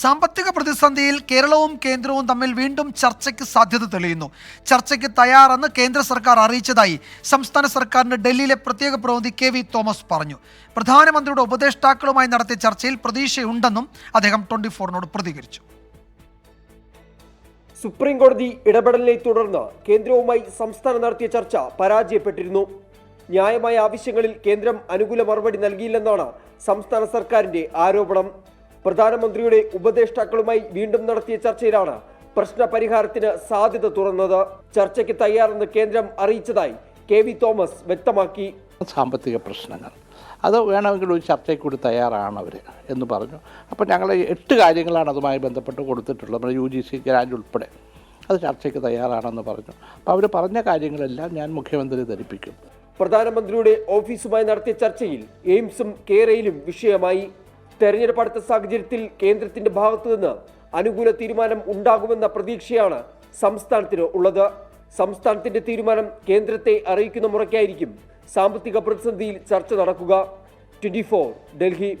സാമ്പത്തിക പ്രതിസന്ധിയിൽ കേരളവും കേന്ദ്രവും തമ്മിൽ വീണ്ടും ചർച്ചയ്ക്ക് സാധ്യത തെളിയുന്നു. ചർച്ചയ്ക്ക് തയ്യാറെന്ന് കേന്ദ്ര സർക്കാർ അറിയിച്ചതായി സംസ്ഥാന സർക്കാരിന്റെ ഡൽഹിയിലെ പ്രത്യേക പ്രതിനിധി കെ വി തോമസ് പറഞ്ഞു. പ്രധാനമന്ത്രിയുടെ ഉപദേഷ്ടാക്കളുമായി നടത്തിയ ചർച്ചയിൽ പ്രതീക്ഷയുണ്ടെന്നും അദ്ദേഹം ട്വന്റി ഫോറിനോട് പ്രതികരിച്ചു. സുപ്രീം കോടതി ഇടപെടലിനെ തുടർന്ന് കേന്ദ്രവുമായി സംസ്ഥാനം നടത്തിയ ചർച്ച പരാജയപ്പെട്ടിരുന്നു. ന്യായമായ ആവശ്യങ്ങളിൽ കേന്ദ്രം അനുകൂല മറുപടി നൽകിയില്ലെന്നാണ് സംസ്ഥാന സർക്കാരിന്റെ ആരോപണം. പ്രധാനമന്ത്രിയുടെ ഉപദേഷ്ടാക്കളുമായി വീണ്ടും നടത്തിയ ചർച്ചയിലാണ് പ്രശ്ന പരിഹാരത്തിന് സാധ്യത തുറന്നത്. ചർച്ചയ്ക്ക് തയ്യാറെന്ന് കേന്ദ്രം അറിയിച്ചതായി കെ വി തോമസ് വ്യക്തമാക്കി. സാമ്പത്തിക പ്രശ്നങ്ങൾ. അത് വേണമെങ്കിൽ ഒരു ചർച്ചയ്ക്ക് കൂടി തയ്യാറാണ് അവർ എന്ന് പറഞ്ഞു. അപ്പോൾ ഞങ്ങൾ എട്ട് കാര്യങ്ങളാണ് അതുമായി ബന്ധപ്പെട്ട് കൊടുത്തിട്ടുള്ളത്. നമ്മുടെ യു ജി സി ഗ്രാൻഡ് ഉൾപ്പെടെ അത് ചർച്ചയ്ക്ക് തയ്യാറാണെന്ന് പറഞ്ഞു. അപ്പോൾ അവർ പറഞ്ഞ കാര്യങ്ങളെല്ലാം ഞാൻ മുഖ്യമന്ത്രി ധരിപ്പിക്കും. പ്രധാനമന്ത്രിയുടെ ഓഫീസുമായി നടത്തിയ ചർച്ചയിൽ എയിംസും കേരയിലും വിഷയമായി. തെരഞ്ഞെടുപ്പ് അടുത്ത സാഹചര്യത്തിൽ കേന്ദ്രത്തിന്റെ ഭാഗത്തു നിന്ന് അനുകൂല തീരുമാനം ഉണ്ടാകുമെന്ന പ്രതീക്ഷയാണ് സംസ്ഥാനത്തിന് ഉള്ളത്. സംസ്ഥാനത്തിന്റെ തീരുമാനം കേന്ദ്രത്തെ അറിയിക്കുന്ന മുറയ്ക്കായിരിക്കും സാമ്പത്തിക പ്രതിസന്ധിയിൽ ചർച്ച നടക്കുക. ട്വന്റി ഡൽഹി.